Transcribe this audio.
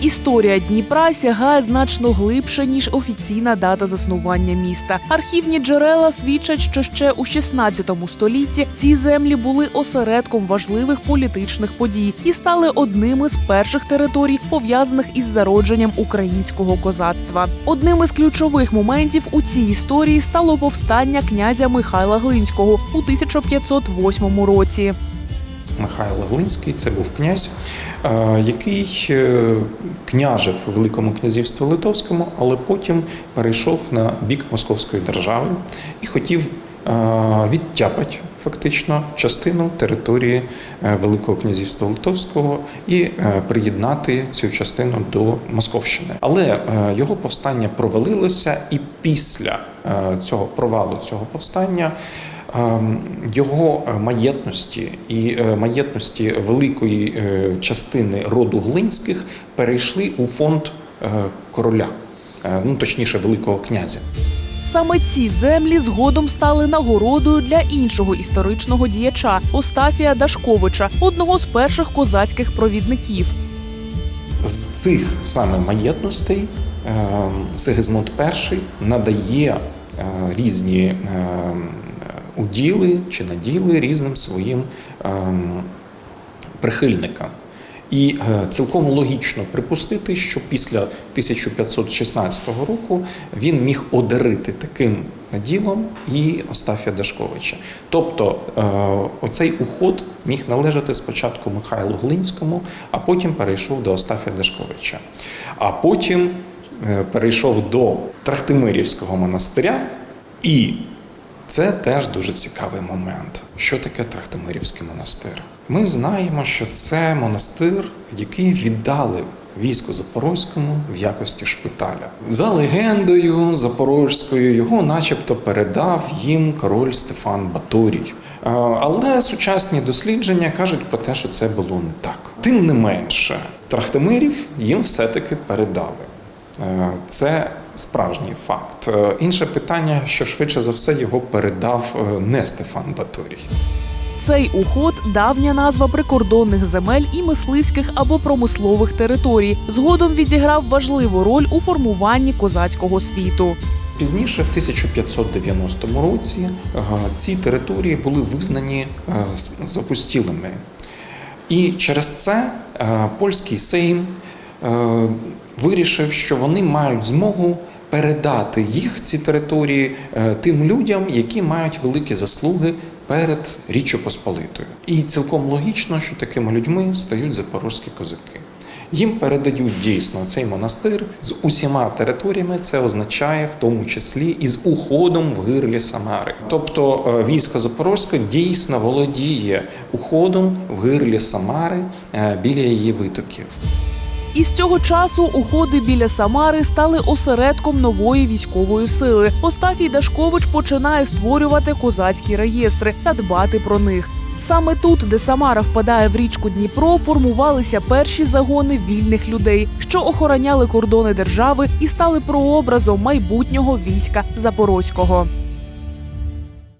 Історія Дніпра сягає значно глибше ніж офіційна дата заснування міста. Архівні джерела свідчать, що ще у 16 столітті ці землі були осередком важливих політичних подій і стали одними з перших територій, пов'язаних із зародженням українського козацтва. Одним із ключових моментів у цій історії стало повстання князя Михайла Глинського у 1508 році. Михайло Глинський це був князь, е, який е, княжив у Великому князівстві Литовському, але потім перейшов на бік Московської держави і хотів е, відтяпати фактично частину території Великого князівства Литовського і приєднати цю частину до Московщини. Але його повстання провалилося, і після цього провалу цього повстання. Ем, Його е, маєтності і е, маєтності великої е, частини роду Глинських перейшли у фонд короля, ну точніше, великого князя. Саме ці землі згодом стали нагородою для іншого історичного діяча Остафія Дашковича, одного з перших козацьких провідників. З цих саме маєтностей е, Сигизмунд І надає різні е, уділи чи наділи різним своїм е, прихильникам. І е, цілком логічно припустити, що після 1516 року він міг одарити таким ділом і Остафія Дашковича. Тобто е, оцей уход міг належати спочатку Михайлу Глинському, а потім перейшов до Остафія Дашковича. А потім е, перейшов до Трахтимирівського монастиря і це теж дуже цікавий момент. Що таке Трахтимирівський монастир? Ми знаємо, що це монастир, який віддали війську Запорозькому в якості шпиталя. За легендою запорозькою його, начебто, передав їм король Стефан Баторій. Е, Але сучасні дослідження кажуть про те, що це було не так. Тим не менше, Трахтимирів їм все-таки передали. Е, Це справжній факт. Е, Інше питання, що швидше за все його передав е, не Стефан Баторій. Цей уход давня назва прикордонних земель і мисливських або промислових територій. Згодом відіграв важливу роль у формуванні козацького світу. Пізніше, в 1590 році, ці території були визнані запустілими. І через це польський сейм вирішив, що вони мають змогу передати їх, ці території, е, тим людям, які мають великі заслуги перед Річчю Посполитою. І цілком логічно, що такими людьми стають запорозькі козаки. Їм передають дійсно цей монастир з усіма територіями. Це означає в тому числі і з уходом в гирлі Самари. Тобто е, військо Запорозьке дійсно володіє уходом в гирлі Самари е, біля її витоків. І з цього часу уходи біля Самари стали осередком нової військової сили. Остафій Дашкович починає створювати козацькі реєстри та дбати про них. Саме тут, де Самара впадає в річку Дніпро, формувалися перші загони вільних людей, що охороняли кордони держави і стали прообразом майбутнього війська Запорозького.